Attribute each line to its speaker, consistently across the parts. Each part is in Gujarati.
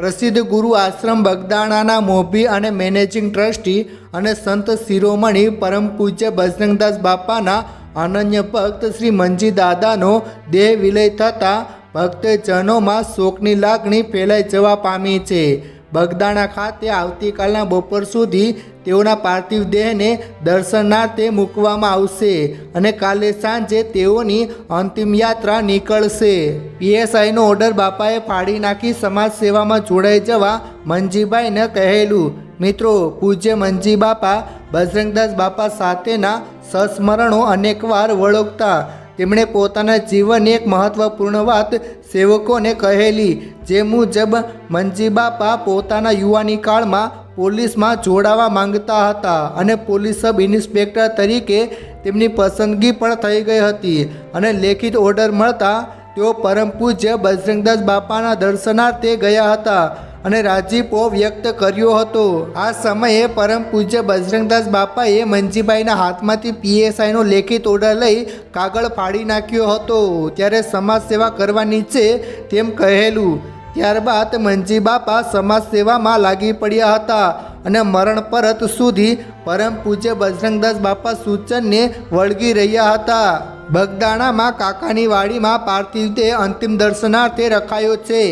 Speaker 1: પ્રસિદ્ધ ગુરુ આશ્રમ બગદાણાના મોભી અને મેનેજિંગ ટ્રસ્ટી અને સંત શિરોમણી પરમ પૂજ્ય બજરંગદાસ બાપાના અનન્ય ભક્ત શ્રી મંજી દાદાનો દેહ વિલય થતાં ભક્તજનોમાં શોકની લાગણી ફેલાઈ જવા પામી છે. બગદાણા ખાતે આવતીકાલના બપોર સુધી તેઓના પાર્થિવ દેહને દર્શનાર્થે મૂકવામાં આવશે અને કાલે સાંજે તેઓની અંતિમ યાત્રા નીકળશે. પીએસઆઈનો ઓર્ડર બાપાએ ફાડી નાખી સમાજ સેવામાં જોડાઈ જવા મંજીભાઈને કહેલું. મિત્રો, પૂજ્ય મંજી બાપા બજરંગદાસ બાપા સાથેના સંસ્મરણો અનેકવાર વળગતા તેમણે પોતાના જીવન એક મહત્વપૂર્ણ વાત સેવકોને કહેલી, જે મુજબ મંજી બાપા પોતાના યુવાની કાળમાં પોલીસમાં જોડાવા માંગતા હતા અને પોલીસ સબ ઇન્સ્પેક્ટર તરીકે તેમની પસંદગી પણ થઈ ગઈ હતી અને લેખિત ઓર્ડર મળતા તેઓ પરમ પૂજ્ય બજરંગદાસ બાપાના દર્શનાર્થે ગયા હતા. અને રાજીપો વ્યક્ત કર્યો હતો. આ સમયે પરમ પૂજ્ય બજરંગદાસ બાપાએ મનજીભાઈના હાથમાંથી પીએસઆઈનો લેખિત ઓર્ડર લઈ કાગળ ફાડી નાખ્યો હતો. ત્યારે સમાજ સેવા કરવાની છે તેમ કહેલું, ત્યારબાદ મંજી બાપા સમાજ સેવામાં લાગી પડ્યા હતા અને મરણ પરત સુધી પરમ પૂજ્ય બજરંગદાસ બાપા સૂચનને વળગી રહ્યા હતા. બગદાણામાં કાકાની વાડીમાં પાર્થિવ દેહ અંતિમ દર્શનાર્થે રખાયો છે.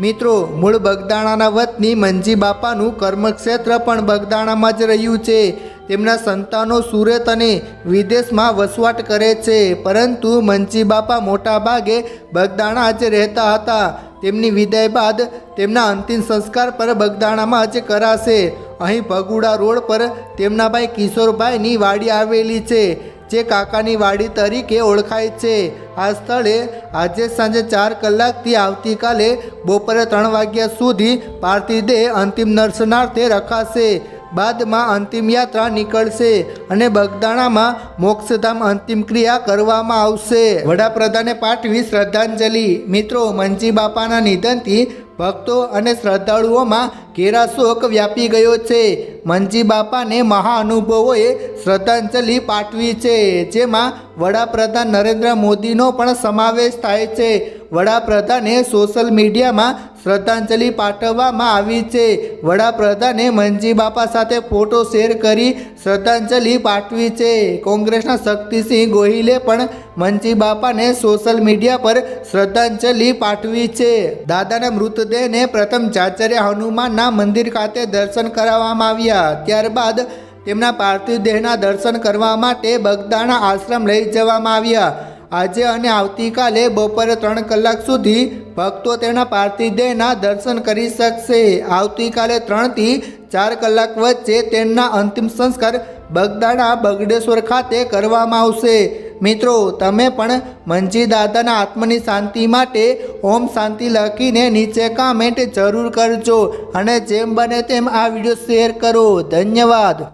Speaker 1: મિત્રો, મૂળ બગદાણાના વતની મંજી બાપાનું કર્મક્ષેત્ર પણ બગદાણામાં જ રહ્યું છે. તેમના સંતાનો સુરત અને વિદેશમાં વસવાટ કરે છે. પરંતુ મંજી બાપા મોટા ભાગે બગદાણા જ રહેતા હતા. તેમની વિદાય બાદ તેમના અંતિમ સંસ્કાર પર બગદાણામાં જ કરાશે. અહીં ભગુડા રોડ પર તેમના ભાઈ કિશોરભાઈની વાડી આવેલી છે. જે કાકાની વાડી તરીકે ઓળખાય છે. આ સ્થળે આજે સાંજે ચાર કલાકથી આવતીકાલે બપોરે ત્રણ વાગ્યા સુધી પાર્થિદેહ અંતિમ દર્શનાર્થે રખાશે. બાદમાં અંતિમ યાત્રા નીકળશે અને બગદાણામાં મોક્ષધામ અંતિમ ક્રિયા કરવામાં આવશે. વડાપ્રધાને પાઠવી શ્રદ્ધાંજલિ. મિત્રો, મંજી બાપાના નિધનથી ભક્તો અને શ્રદ્ધાળુઓમાં ઘેરા શોક વ્યાપી ગયો છે. મંજી બાપાને મહાનુભવોએ શ્રદ્ધાંજલિ પાઠવી છે જેમાં વડાપ્રધાન નરેન્દ્ર મોદીનો પણ સમાવેશ થાય છે. વડાપ્રધાને સોશિયલ મીડિયામાં શ્રદ્ધાંજલિ પાઠવવામાં આવી છે. વડાપ્રધાને મંજી બાપા સાથે ફોટો શેર કરી શ્રદ્ધાંજલિ પાઠવી છે. કોંગ્રેસના શક્તિસિંહ ગોહિલે પણ મંજી બાપાને સોશિયલ મીડિયા પર શ્રદ્ધાંજલિ પાઠવી છે. દાદાના મૃતદેહને પ્રથમ જાચર્યા હનુમાનના મંદિર ખાતે દર્શન કરાવવામાં આવ્યા. ત્યારબાદ તેમના પાર્થિવ દેહના દર્શન કરવા માટે બગદાણા આશ્રમ લઈ જવામાં આવ્યા. આજે અને આવતીકાલે બપોરે ત્રણ કલાક સુધી ભક્તો તેના પાર્થિવ દેહના દર્શન કરી શકશે. આવતીકાલે ત્રણથી ચાર કલાક વચ્ચે તેમના અંતિમ સંસ્કાર બગદાણા બગડેશ્વર ખાતે કરવામાં આવશે. મિત્રો, તમે પણ મંજી દાદાના આત્મની શાંતિ માટે ઓમ શાંતિ લખીને નીચે કામેન્ટ જરૂર કરજો અને જેમ બને તેમ આ વીડિયો શેર કરો. ધન્યવાદ.